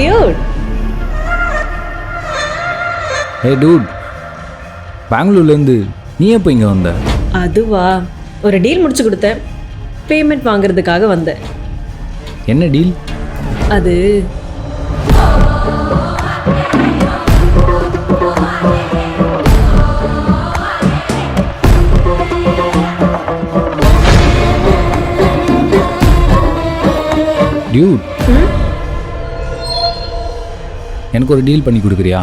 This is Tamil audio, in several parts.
டியூட் ஏ டூட் பெங்களூர்லேருந்து நீ எப்போ இங்கே வந்த? அதுவா? ஒரு டீல் முடிச்சு கொடுத்தேன். பேமெண்ட் வாங்குறதுக்காக வந்தேன். என்ன டீல் அது டியூட் எனக்கு ஒரு டீல் பண்ணி கொடுக்குறியா?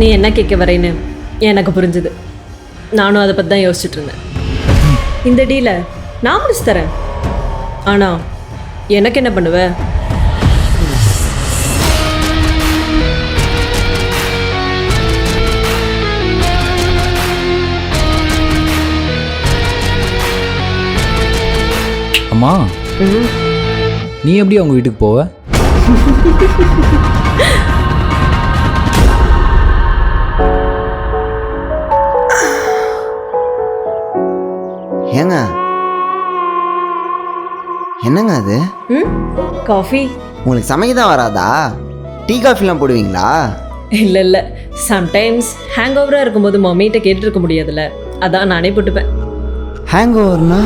நீ என்ன கேட்க வரேன்னு எனக்கு புரிஞ்சுது. நானும் அதை பற்றி தான் யோசிச்சுட்டு இருந்தேன். இந்த டீலை நான் முடிச்சு தரேன். ஆனால் எனக்கு என்ன பண்ணுவ? அம்மா நீ எப்படி அவங்க வீட்டுக்கு போவ? ஏங்க. என்னங்க அது? காஃபி. உங்களுக்கு சமைக்க தான் வராதா? டீ காஃபிலாம் போடுவீங்களா? இல்லை இல்லை. சம்டைம்ஸ் ஹேங் ஓவராக இருக்கும்போது மம்மிகிட்ட கேட்டுருக்க முடியாதுல்ல. அதான் நானே போட்டுப்பேன். ஹேங் ஓவர்னா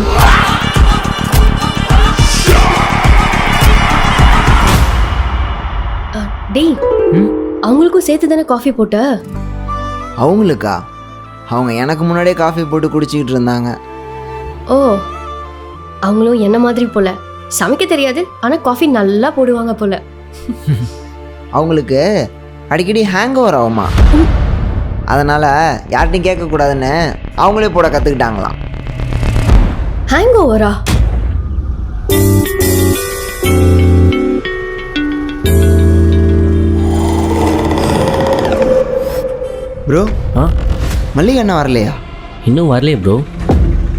டேய் அவங்களுக்கும் சேர்த்து தானே காஃபி போட்ட? அவங்களுக்கா? அவங்க எனக்கு முன்னாடியே காஃபி போட்டு குடிச்சிக்கிட்டு இருந்தாங்க. ஓ அவங்களும் என்ன மாதிரி போல? சமைக்க தெரியாது ஆனா காஃபி நல்லா போடுவாங்க போல. அவங்களுக்கு அடிக்கடி ஹேங் ஓவர் ஆகுமா? அதனால் யார்கிட்டையும் கேட்கக்கூடாதுன்னு அவங்களே போட கற்றுக்கிட்டாங்களாம் ஹேங் ஓவரா ப்ரோ ஆ மல்லிகை அண்ணா வரலையா? இன்னும் வரலையே ப்ரோ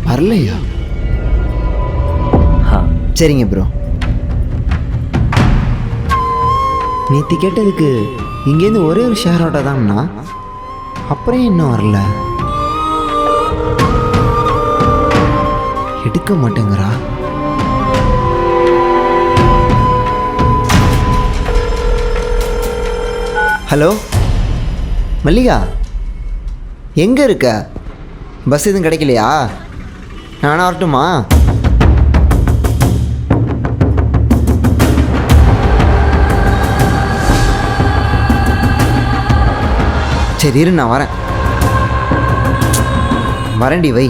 வரலையா? ஆ சரிங்க ப்ரோ நேற்று கேட்டதுக்கு இங்கேருந்து ஒரே ஒரு ஷேர் ஆட்டோ தான்ண்ணா அப்புறம் இன்னும் வரல. எடுக்க மாட்டேங்கிறா. ஹலோ மல்லிகா? எங்கே இருக்க? பஸ் எதுவும் கிடைக்கலையா? நானும் வரட்டுமா சரி இரு நான் வரேன். வரேன்டி வை.